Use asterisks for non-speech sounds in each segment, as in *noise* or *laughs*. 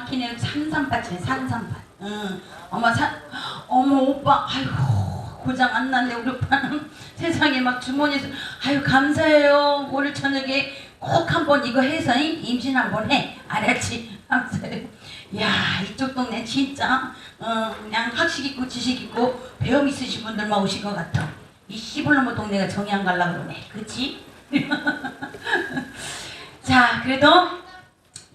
막히네 산삼밭이네 산삼밭 응. 어머 사, 어머 오빠 아이고 고장 안 났네 우리 오빠는. *laughs* 세상에 막 주머니에서 아유 감사해요. 오늘 저녁에 꼭 한번 이거 해서 이- 임신 한번 해. 알았지? *laughs* 감사해요. 야 이쪽 동네 진짜 어, 그냥 학식 있고 지식 있고 배움 있으신 분들만 오신 것 같아. 이 씨불놈의 동네가 정이 안 갈라 그러네. 그치? *laughs* 자 그래도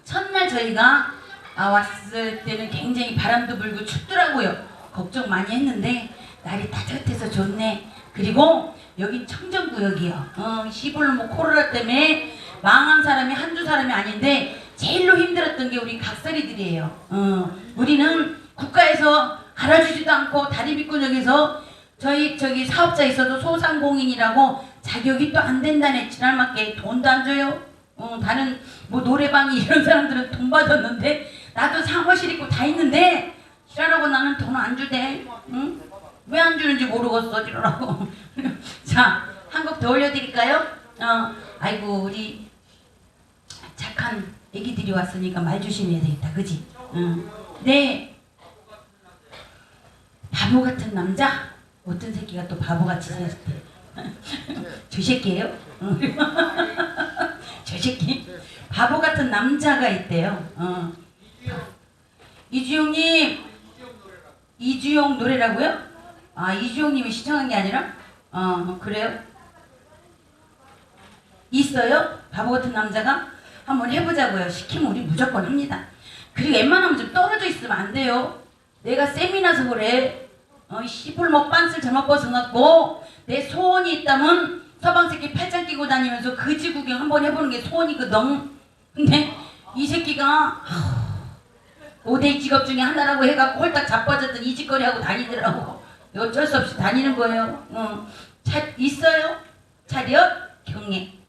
첫날 저희가 아, 왔을 때는 굉장히 바람도 불고 춥더라고요. 걱정 많이 했는데 날이 따뜻해서 좋네. 그리고 여긴 청정구역이요. 어, 시골로 뭐 코로나 때문에 망한 사람이 한두 사람이 아닌데 제일로 힘들었던 게 우리 각설이들이에요. 어, 우리는 국가에서 알아주지도 않고 다리미꾼역에서 저희 저기 사업자 있어도 소상공인이라고 자격이 또 안 된다네 지난맞게 돈도 안 줘요. 어, 다른 뭐 노래방이 *laughs* 이런 사람들은 돈 받았는데 나도 사무실 있고 다 있는데 지랄하고 나는 돈 안 주대. 응? 왜 안 주는지 모르겠어 지랄하고. *laughs* 자, 한 곡 더 올려드릴까요? 어, 아이고 우리 착한 애기들이 왔으니까 말 조심해야 되겠다, 그지? 응. 네. 바보 같은 남자? 어떤 새끼가 또 바보같이 생겼대? *laughs* 저 새끼예요? 응. *laughs* 저 새끼 바보 같은 남자가 있대요. 어. 이주용님 이주용 노래라고요? 아 이주용님이 시청한 게 아니라 어 그래요? 있어요? 바보 같은 남자가 한번 해보자고요. 시키면 우리 무조건 합니다. 그리고 웬만하면 좀 떨어져 있으면 안 돼요. 내가 세미나서 그래. 어, 씨불먹 빤스를 잘못 벗어났고 내 소원이 있다면 서방새끼 팔짱 끼고 다니면서 거지 구경 한번 해보는 게 소원이거든. 근데 이 새끼가 오대 직업 중에 하나라고 해갖고 홀딱 자빠졌던 이 짓거리 하고 다니더라고. 어쩔 수 없이 다니는 거예요. 어. 차, 있어요? 차렷 경례.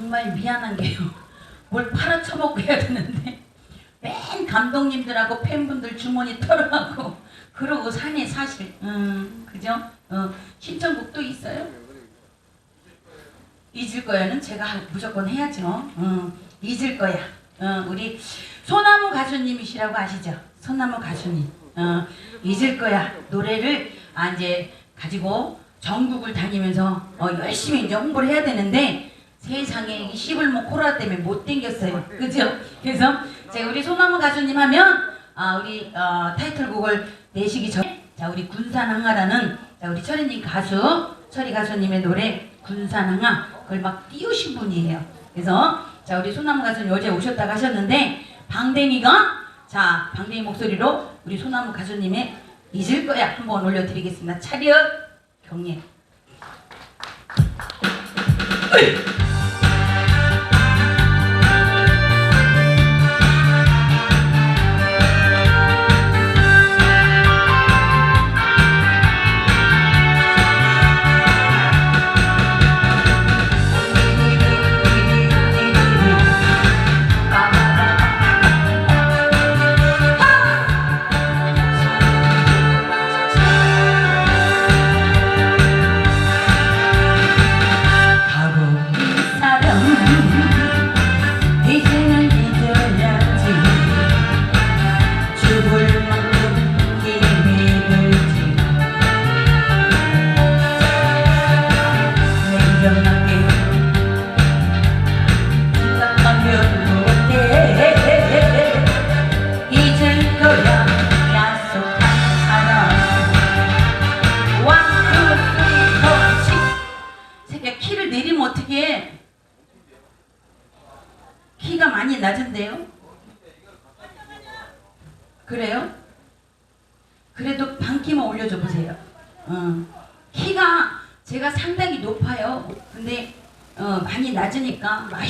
정말 미안한 게요. 뭘 팔아쳐먹고 해야 되는데 맨 감독님들하고 팬분들 주머니 털어가고 그러고 사네 사실. 음 그죠? 어, 신청곡도 있어요. 잊을 거야는 제가 무조건 해야죠. 어, 잊을 거야. 어, 우리 소나무 가수님이시라고 아시죠? 소나무 가수님. 어, 잊을 거야 노래를 아 이제 가지고 전국을 다니면서 어, 열심히 이제 홍보를 해야 되는데 세상에 이 씨불모 코로나 때문에 못 땡겼어요. 그죠? 그래서 제가 우리 소나무 가수님 하면 아 우리 어, 타이틀곡을 내시기 전에 자 우리 군산항아라는 자 우리 철이님 가수 철이 가수님의 노래 군산항아 그걸 막 띄우신 분이에요. 그래서 자 우리 소나무 가수님 어제 오셨다고 하셨는데 방댕이가 자 방댕이 목소리로 우리 소나무 가수님의 잊을 거야 한번 올려드리겠습니다. 차렷 경례.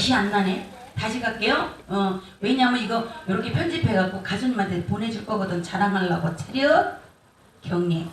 맛이 안 나네. 다시 갈게요. 어, 왜냐면 이거 이렇게 편집해갖고 가수님한테 보내줄 거거든. 자랑하려고. 차렷 경례.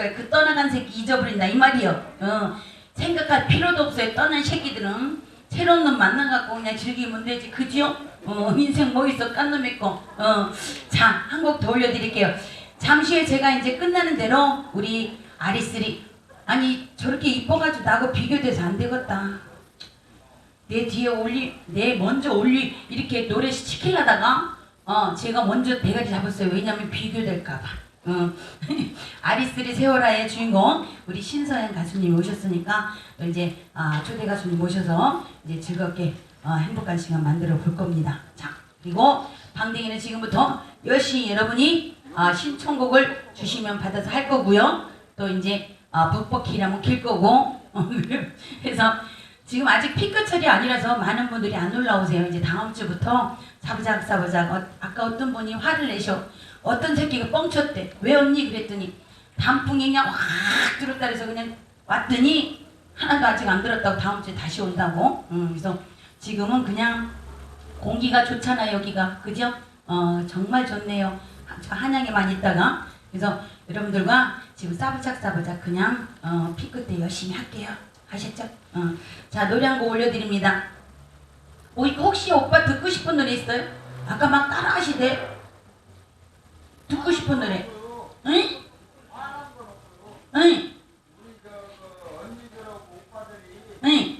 거야. 그 떠나간 새끼 잊어버린다 이 말이요. 어, 생각할 필요도 없어요. 떠난 새끼들은 새로운 놈 만나갖고 그냥 즐기면 되지, 그죠? 어, 인생 뭐 있어, 깐놈 있고. 어, 자, 한 곡 더 올려드릴게요. 잠시 후에 제가 이제 끝나는 대로 우리 아리스리 아니 저렇게 이뻐가지고 나하고 비교돼서 안 되겠다. 내 뒤에 올리, 내 먼저 올리 이렇게 노래 시키려다가 어 제가 먼저 대가리 잡았어요. 왜냐면 비교될까봐. 어. *laughs* 아리스리 세월아의 주인공 우리 신서연 가수님 오셨으니까 또 이제 아, 초대 가수님 모셔서 이제 즐겁게 어, 행복한 시간 만들어 볼 겁니다. 자 그리고 방댕이는 지금부터 열심히 여러분이 아, 신청곡을 주시면 받아서 할 거고요. 또 이제 아, 북버키라면 길 거고 *laughs* 그래서 지금 아직 피크철이 아니라서 많은 분들이 안 올라오세요. 이제 다음 주부터 사부작 사부작 어, 아까 어떤 분이 화를 내셔 어떤 새끼가 뻥쳤대 왜 언니 그랬더니 단풍이 그냥 확 들었다 그래서 그냥 왔더니 하나도 아직 안 들었다고 다음 주에 다시 온다고 음, 그래서 지금은 그냥 공기가 좋잖아 여기가 그죠? 어 정말 좋네요. 한양에만 있다가 그래서 여러분들과 지금 싸부작 싸부작 그냥 어, 피 끝에 열심히 할게요. 하셨죠? 어. 자 노래 한 곡 올려드립니다. 오, 혹시 오빠 듣고 싶은 노래 있어요? 아까 막 따라하시대. 듣고 싶은 노래. 응? 응? 응?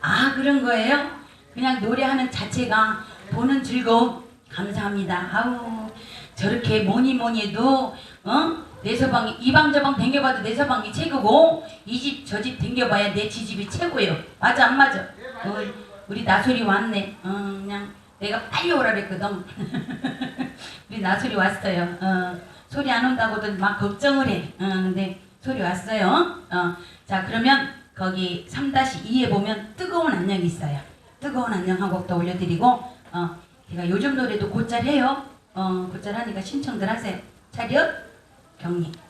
아 그런 거예요? 그냥 노래하는 자체가 보는 즐거움 감사합니다. 아우 저렇게 뭐니 뭐니 해도 어? 내 서방이 이방저방 댕겨봐도 내 서방이 최고고 이 집 저 집 댕겨봐야 내 지집이 최고예요. 맞아 안 맞아? 어, 우리 나솔이 왔네. 어, 그냥 내가 빨리 오라 그랬거든. *laughs* 우리 나솔이 왔어요. 어, 소리 안 온다고도 막 걱정을 해. 어, 근데 소리 왔어요. 어, 자 그러면 거기 3-2에 보면 뜨거운 안녕이 있어요. 뜨거운 안녕 한곡더 올려드리고 어, 제가 요즘 노래도 곧잘 해요. 어, 곧잘 하니까 신청들 하세요. 차렷 경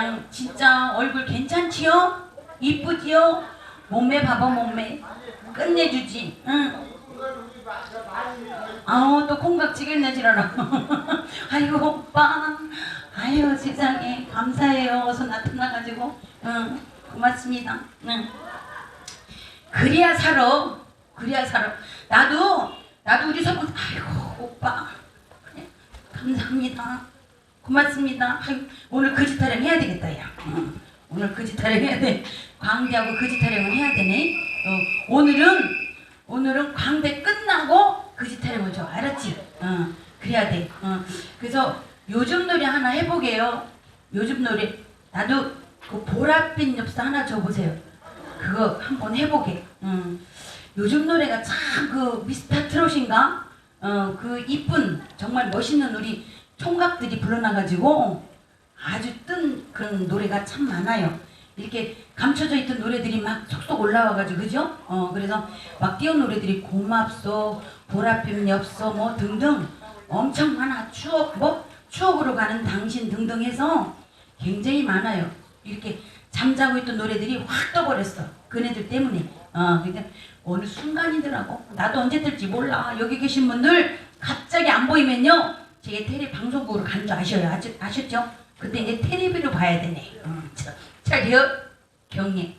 그냥 진짜 얼굴 괜찮지요? 이쁘지요? 몸매 봐봐 몸매. 끝내주지. 응. 아우 또 콩깍지를 내지라라 *laughs* 아이고 오빠. 아유 세상에. 감사해요. 어서 나타나가지고. 응 고맙습니다. 응. 그래야 살아 그래야 살아 나도 나도 우리 사부 아이고 오빠. 그래, 감사합니다 고맙습니다 오늘 거짓 타령 해야 되겠다 야 응. 오늘 거짓 타령 해야 돼 광대하고 거짓 타령은 해야 되네 어, 오늘은 오늘은 광대 끝나고 거짓 타령을 줘 알았지 어 그래야 돼 어. 그래서 요즘 노래 하나 해보게요 요즘 노래 나도 그 보랏빛 엽서 하나 줘보세요 그거 한번 해보게. 음. 요즘 노래가 참 그 미스터 트롯인가? 어, 그 이쁜 정말 멋있는 우리 총각들이 불러나가지고 아주 뜬 그런 노래가 참 많아요. 이렇게 감춰져 있던 노래들이 막 속속 올라와가지고 그죠? 어 그래서 막 띄운 노래들이 고맙소, 보랏빛 엽서 뭐 등등 엄청 많아 추억 뭐 추억으로 가는 당신 등등 해서 굉장히 많아요. 이렇게 잠자고 있던 노래들이 확 떠버렸어. 그네들 때문에. 어, 근데 어느 순간이더라고. 나도 언제 뜰지 몰라. 여기 계신 분들 갑자기 안 보이면요. 제가 테레 방송국으로 간 줄 아셔요. 아셨죠? 그때 이제 테레비로 봐야 되네. 어, 자, 차려 경례.